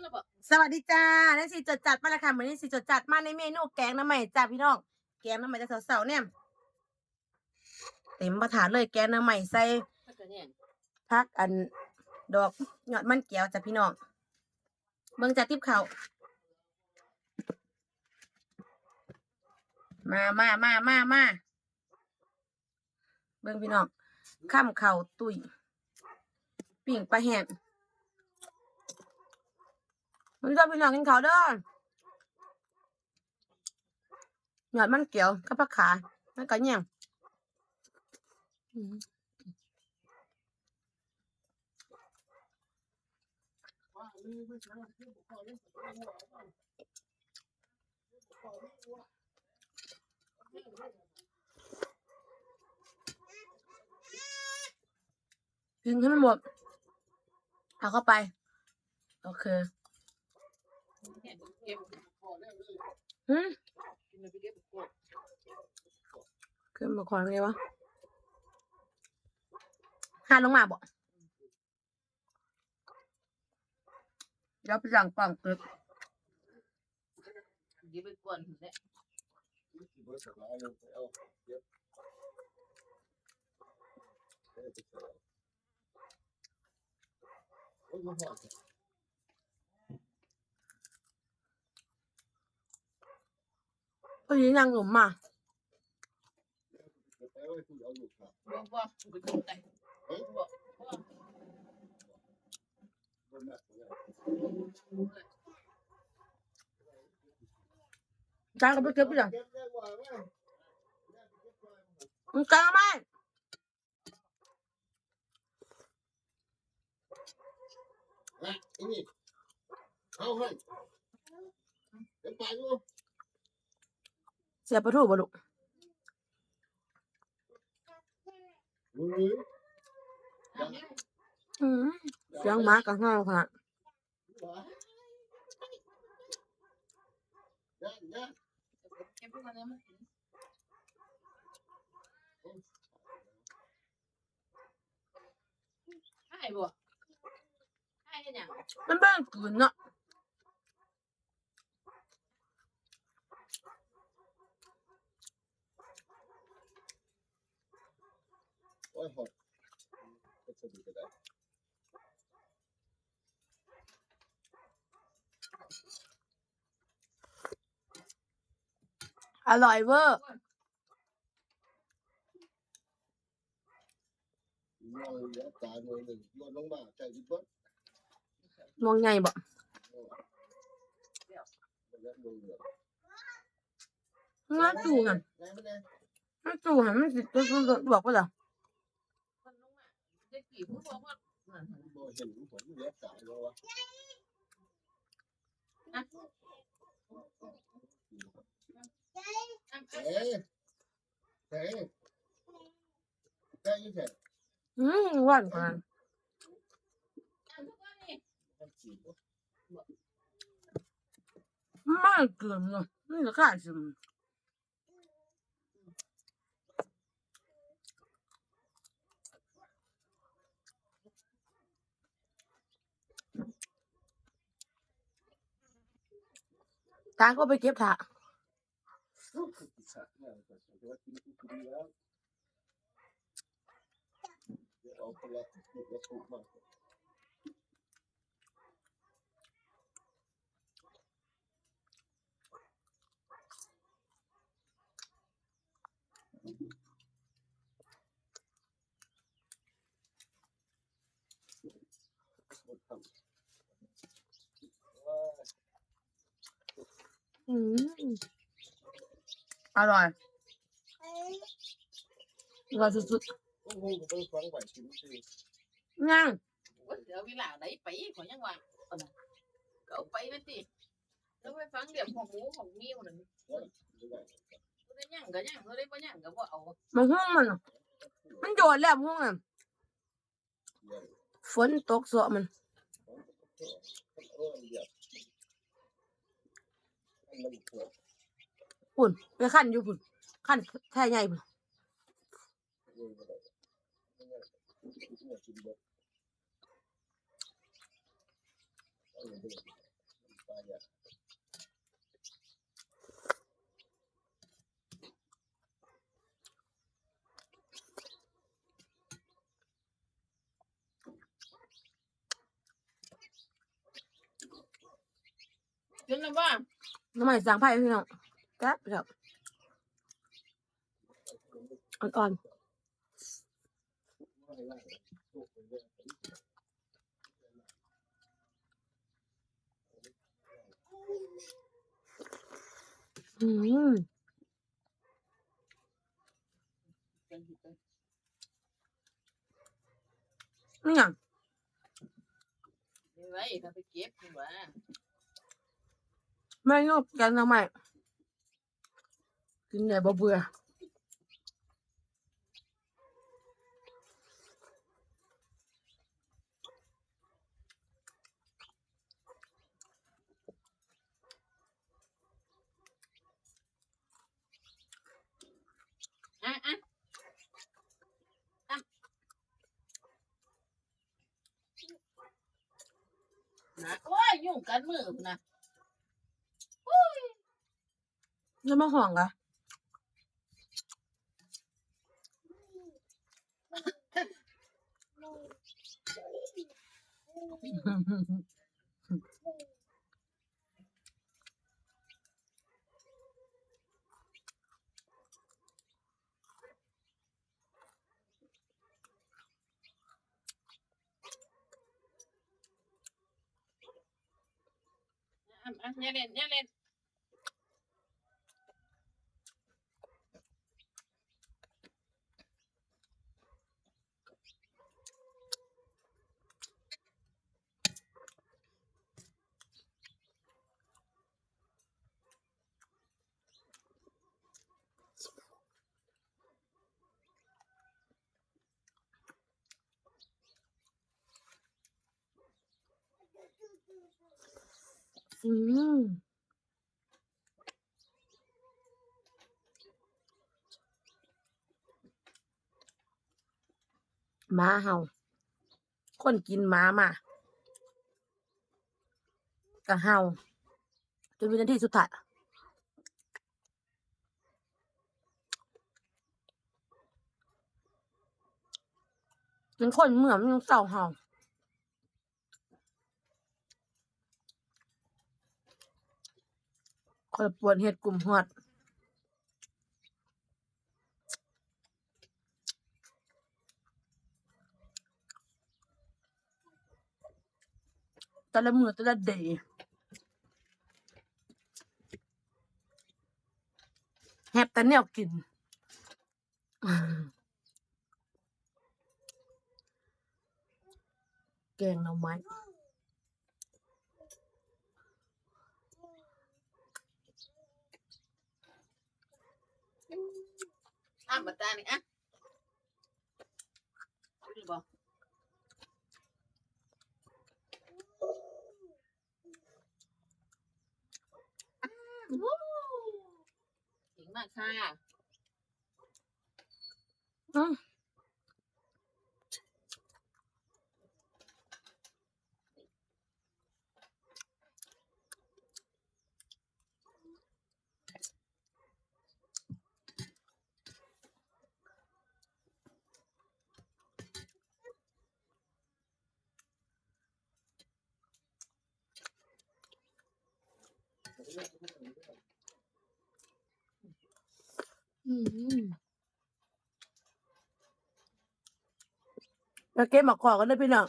แล้วบอกสวัสดีจ้านี่สิจดจัดมาแล้วค่ะเหมือนนี่สิจดจัดมาในเมนูแกงน้ำใหม่จ้าพี่น้อง แกงน้ำใหม่จะสาวๆเนี่ยเต็มประถาดเลยแกงน้ำใหม่ใส่ถ้าเกิดเนี่ยพักอันดอกยอดมันเกียวจ้ะพี่น้องเบิ่งจากทิพเขามามามามามาเบิ่งพี่น้องข้ามเข่าตุยปิ่งปลาแหบ มันก็พี่น้องกินข้าวเด้อยอดมันเกี่ยวกับผักขาแล้วก็เนี่ยงอืมกินให้มันหมดเอาเข้าไป โอเค เนี่ยเก็บ หืมขึ้นมาควันไงวะหาลงมาบ่เดี๋ยวไปสั่งกล่องตึกเก็บไปก่อนเนี่ยพอดี นางหนุ่มมาบอกว่าไปกินแต่บอกว่าจ้างก็ไปเก็บไปเลยมึงกลางไหมนี่เอาให้เดี๋ยวไปดูเสียประตูบ่ลูกมืออืมเสียงหมากับห้าวขนาดยันยันเก็บพวกนี้มันให้บ่ให้ยังมันเบิ่งกืนเนาะโอ้ยหดก็สะดุดก็ได้อร่อยเวอร์มองเลี้ยตาหน่วยหนึ่งโยนลงมาใจดิบเบิ้ลมองไงบ่มันแล้วมือเหลืองั้นจู่หันไหนไม่ได้งั้น ได้กี่ผู้บอกว่าโบเห็นผลเลี้ยตาเลยวะเอ๊ะเอ๊ะใจยิ่งแข็งอืมหวานขนาดทุกวันนี้มันจีบมากเกินเลยนี่ก็ขายสิ ตาก็ไปเก็บถะเดี๋ยวเอาปลาตุกมา อืมอร่อยอร่อยสุดโอ้โหไปฟังไหวกินสิๆย่างเดี๋ยวเวลาไหนไปขอยังว่าก็ไปนั่นสิแล้วไปฟังเดี๋ยวของหมูของมิ้วนั่นก็ได้ยังก็ยังก็ได้บ่ยังก็บ่เอามันห้องมันอะมันโยนแล้วห้องน่ะฝนตกเสาะมัน ปุ่นไปขั้นอยู่ปุ่นขั้นแท่ใหญ่ปุ่นปลาใหญ่กินแล้วบ่ น้ำใหม่สั่งไผ่พี่น้องแซ่บครับอ่อนไม่ไล่ลูกไปเรื่อยๆอืมนี่หยังไว้ถ้าไปเก็บนี่ว่าแม่งกแกงน้ำใหม่กินได้บ่เบื่ออะอะอะนะโอ้ยยุ่งกันมือพุ่นนะ แล้วมาห่วงกะ อืมมาเห่า คนกินมามาก็เห่าจนวินาทีสุดท้ายเป็นคนเหมือนมันยังเศร้าเห่า อยปวดเห็ดกลุ่มหอดแต่ละมือแต่ละเดย์แฮบแต่แนวกินแกงหน่อไม้ อะบัดตานี่อะนี่บ่วู้เก่งมากค่ะ มอืมแล้วเก็บหมากขอกันได้อพี่น้อง